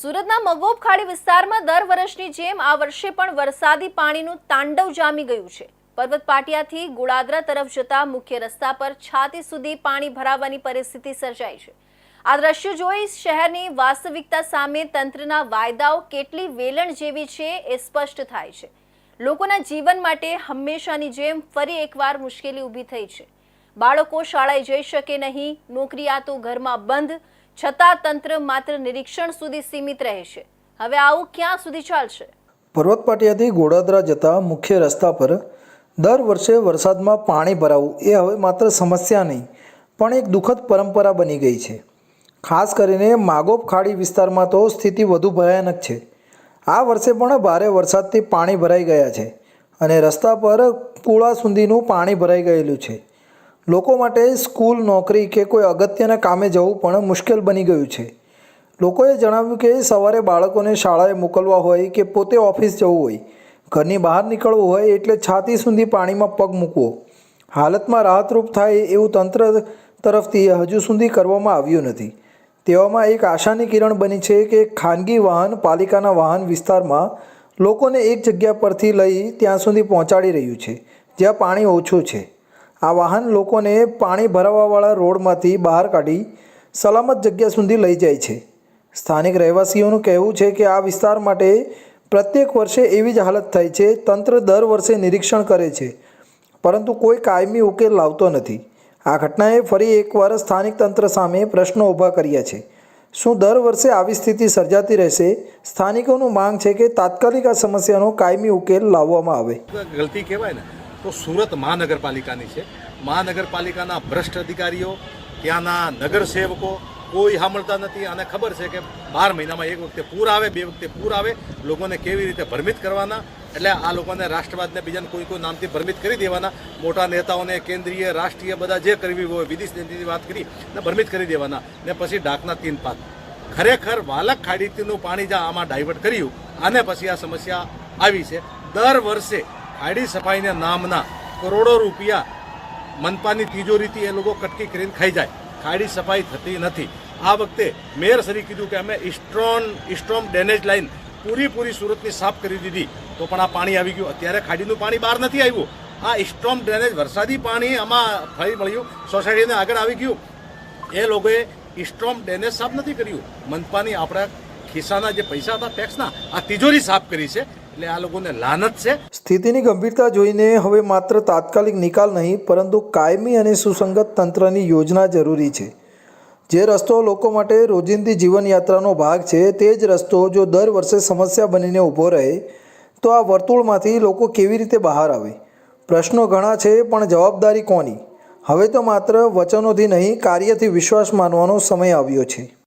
સુરતના મગોબ ખાડી વિસ્તારમાં દર વર્ષની જેમ આ વર્ષે પણ વરસાદી પાણીનું તાંડવ જામી ગયું છે. પર્વત પાટિયાથી ગુડાદરા તરફ જતા મુખ્ય રસ્તા પર છાતી સુધી પાણી ભરાવાની પરિસ્થિતિ સર્જાઈ છે. આ દ્રશ્ય જોઈ શહેરની વાસ્તવિકતા સામે તંત્રના વાયદાઓ કેટલી વેલણ જેવી છે એ સ્પષ્ટ થાય છે. લોકોના જીવન માટે હંમેશાની જેમ ફરી એકવાર મુશ્કેલી ઊભી થઈ છે. બાળકો શાળાએ જઈ શકે નહીં નોકરિયાતો ઘરમાં બંધ છતાં તંત્ર માત્ર નિરીક્ષણ સુધી સીમિત રહેશે. હવે આવું ક્યાં સુધી ચાલશે? પર્વતપાટિયાથી ગોડાદરા જતા મુખ્ય રસ્તા પર દર વર્ષે વરસાદમાં પાણી ભરાવું એ હવે માત્ર સમસ્યા નહીં, પણ એક દુઃખદ પરંપરા બની ગઈ છે. ખાસ કરીને માગોબ ખાડી વિસ્તારમાં તો સ્થિતિ વધુ ભયાનક છે. આ વર્ષે પણ ભારે વરસાદથી પાણી ભરાઈ ગયા છે અને રસ્તા પર કુળા સુધીનું પાણી ભરાઈ ગયેલું છે. લોકો માટે સ્કૂલ, નોકરી કે કોઈ અગત્યના કામે જવું પણ મુશ્કેલ બની ગયું છે. લોકોએ જણાવ્યું કે સવારે બાળકોને શાળાએ મોકલવા હોય કે પોતે ઓફિસ જવું હોય, ઘરની બહાર નીકળવું હોય એટલે છાતી સુધી પાણીમાં પગ મૂકવો. હાલતમાં રાહતરૂપ થાય એવું તંત્ર તરફથી હજુ સુધી કરવામાં આવ્યું નથી. તેવામાં એક આશાની કિરણ બની છે કે ખાનગી વાહન, પાલિકાના વાહન વિસ્તારમાં લોકોને એક જગ્યા પરથી લઈ ત્યાં સુધી પહોંચાડી રહ્યું છે, જ્યાં પાણી ઓછું છે. આ વાહન લોકોને પાણી ભરાવાવાળા રોડમાંથી બહાર કાઢી સલામત જગ્યા સુધી લઈ જાય છે. સ્થાનિક રહેવાસીઓનું કહેવું છે કે આ વિસ્તાર માટે પ્રત્યેક વર્ષે એવી જ હાલત થાય છે, તંત્ર દર વર્ષે નિરીક્ષણ કરે છે, પરંતુ કોઈ કાયમી ઉકેલ લાવતો નથી. આ ઘટનાએ ફરી એકવાર સ્થાનિક તંત્ર સામે પ્રશ્નો ઊભા કર્યા છે. શું દર વર્ષે આવી સ્થિતિ સર્જાતી રહેશે? સ્થાનિકોનું માંગ છે કે તાત્કાલિક આ સમસ્યાનો કાયમી ઉકેલ લાવવામાં આવે. ગલતી કહેવાય ને? તો સુરત મહાનગરપાલિકાની છે. મહાનગરપાલિકાના ભ્રષ્ટ અધિકારીઓ, ત્યાંના નગરસેવકો, કોઈ સાંભળતા નથી અને ખબર છે કે બાર મહિનામાં એક વખતે પૂર આવે, બે વખતે પૂર આવે, લોકોને કેવી રીતે ભ્રમિત કરવાના? એટલે આ લોકોને રાષ્ટ્રવાદને બીજાને કોઈ કોઈ નામથી ભ્રમિત કરી દેવાના. મોટા નેતાઓને કેન્દ્રીય, રાષ્ટ્રીય બધા જે કરવી હોય, વિદેશ નીતિની વાત કરી ને ભ્રમિત કરી દેવાના. ને પછી ડાકના તીન પાક. ખરેખર વાલક ખાડીનું પાણી જ્યાં આમાં ડાયવર્ટ કર્યું અને પછી આ સમસ્યા આવી છે. દર વર્ષે ખાડી સફાઈના નામના કરોડો રૂપિયા મનપાની તિજોરીથી એ લોકો કટકી કરીને ખાઈ જાય. ખાડી સફાઈ થતી નથી. આ વખતે મેયર સરી કીધું કે અમે ઇસ્ટ્રોન ઇસ્ટ્રોમ ડેનેજ લાઈન પૂરીપૂરી સુરતની સાફ કરી દીધી. તો પણ આ પાણી આવી ગયું. અત્યારે ખાડીનું પાણી બહાર નથી આવ્યું. આ ઇસ્ટ્રોમ ડ્રેનેજ વરસાદી પાણી આમાં ફરી મળ્યું. સોસાયટીને આગળ આવી ગયું. એ લોકોએ ઇસ્ટ્રોમ ડેનેજ સાફ નથી કર્યું. મનપાની આપણા ખિસ્સાના જે પૈસા હતા, ટેક્સના, આ તિજોરી સાફ કરી છે. એટલે આ લોકોને લાનત છે. સ્થિતિની ગંભીરતા જોઈને હવે માત્ર તાત્કાલિક નિકાલ નહીં, પરંતુ કાયમી અને સુસંગત તંત્રની યોજના જરૂરી છે. જે રસ્તો લોકો માટે રોજિંદી જીવનયાત્રાનો ભાગ છે, તે જ રસ્તો જો દર વર્ષે સમસ્યા બનીને ઊભો રહે, તો આ વર્તુળમાંથી લોકો કેવી રીતે બહાર આવે? પ્રશ્નો ઘણા છે, પણ જવાબદારી કોની? હવે તો માત્ર વચનોથી નહીં, કાર્યથી વિશ્વાસ માનવાનો સમય આવ્યો છે.